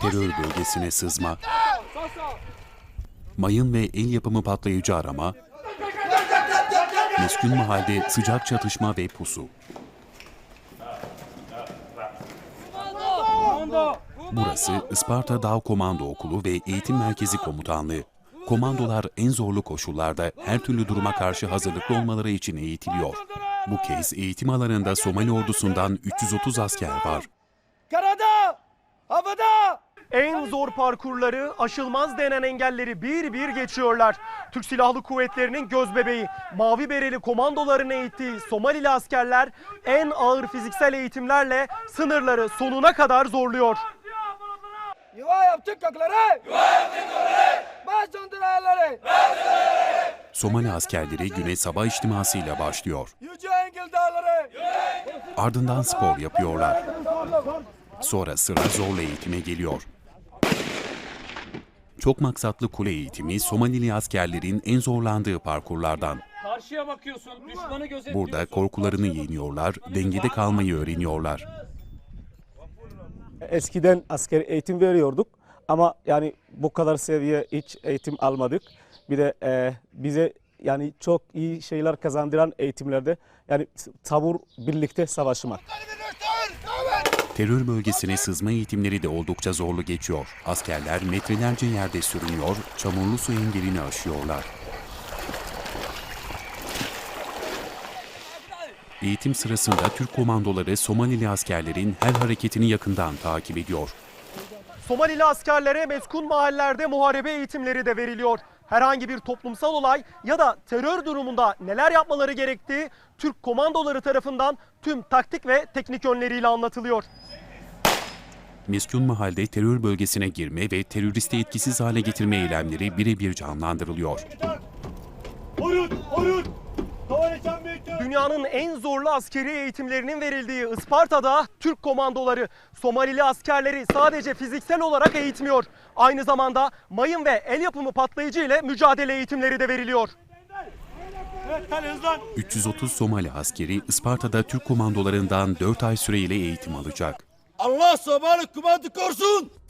terör bölgesine sızma, mayın ve el yapımı patlayıcı arama, meskun mahalde sıcak çatışma ve pusu. Burası Isparta Dağ Komando Okulu ve Eğitim Merkezi Komutanlığı. Komandolar en zorlu koşullarda her türlü duruma karşı hazırlıklı olmaları için eğitiliyor. Bu kez eğitim alanında Somali ordusundan 330 asker var. Karada, havada, En zor parkurları, aşılmaz denen engelleri bir bir geçiyorlar. Türk Silahlı Kuvvetleri'nin gözbebeği, mavi bereli komandoların eğittiği Somalili askerler en ağır fiziksel eğitimlerle sınırları sonuna kadar zorluyor. yuva yaptık kökleri. Yuva yaptık kökleri. Baş döndürenleri. Somali askerleri güne sabah içtimasıyla başlıyor. Yüce Engel Dağları. Ardından spor yapıyorlar. Sonra sıra zorla eğitime geliyor. Çok maksatlı kule eğitimi Somalili askerlerin en zorlandığı parkurlardan. Karşıya bakıyorsun, düşmanı gözetliyorsun. Burada korkularını yeniyorlar, dengede kalmayı öğreniyorlar. Eskiden asker eğitim veriyorduk ama yani bu kadar seviye hiç eğitim almadık. Bir de e, bize yani çok iyi şeyler kazandıran eğitimlerde yani tabur birlikte savaşmak. Terör bölgesine sızma eğitimleri de oldukça zorlu geçiyor. Askerler metrelerce yerde sürünüyor, çamurlu su engelini aşıyorlar. Eğitim sırasında Türk komandoları Somalili askerlerin her hareketini yakından takip ediyor. Somalili askerlere meskun mahallelerde muharebe eğitimleri de veriliyor. Herhangi bir toplumsal olay ya da terör durumunda neler yapmaları gerektiği Türk komandoları tarafından tüm taktik ve teknik yönleriyle anlatılıyor. Meskun mahalde terör bölgesine girme ve teröristi etkisiz hale getirme eylemleri birebir canlandırılıyor. Dünyanın en zorlu askeri eğitimlerinin verildiği Isparta'da Türk komandoları Somalili askerleri sadece fiziksel olarak eğitmiyor. Aynı zamanda mayın ve el yapımı patlayıcı ile mücadele eğitimleri de veriliyor. 330 Somali askeri Isparta'da Türk komandolarından 4 ay süreyle eğitim alacak. Allah Somali kumandı korusun.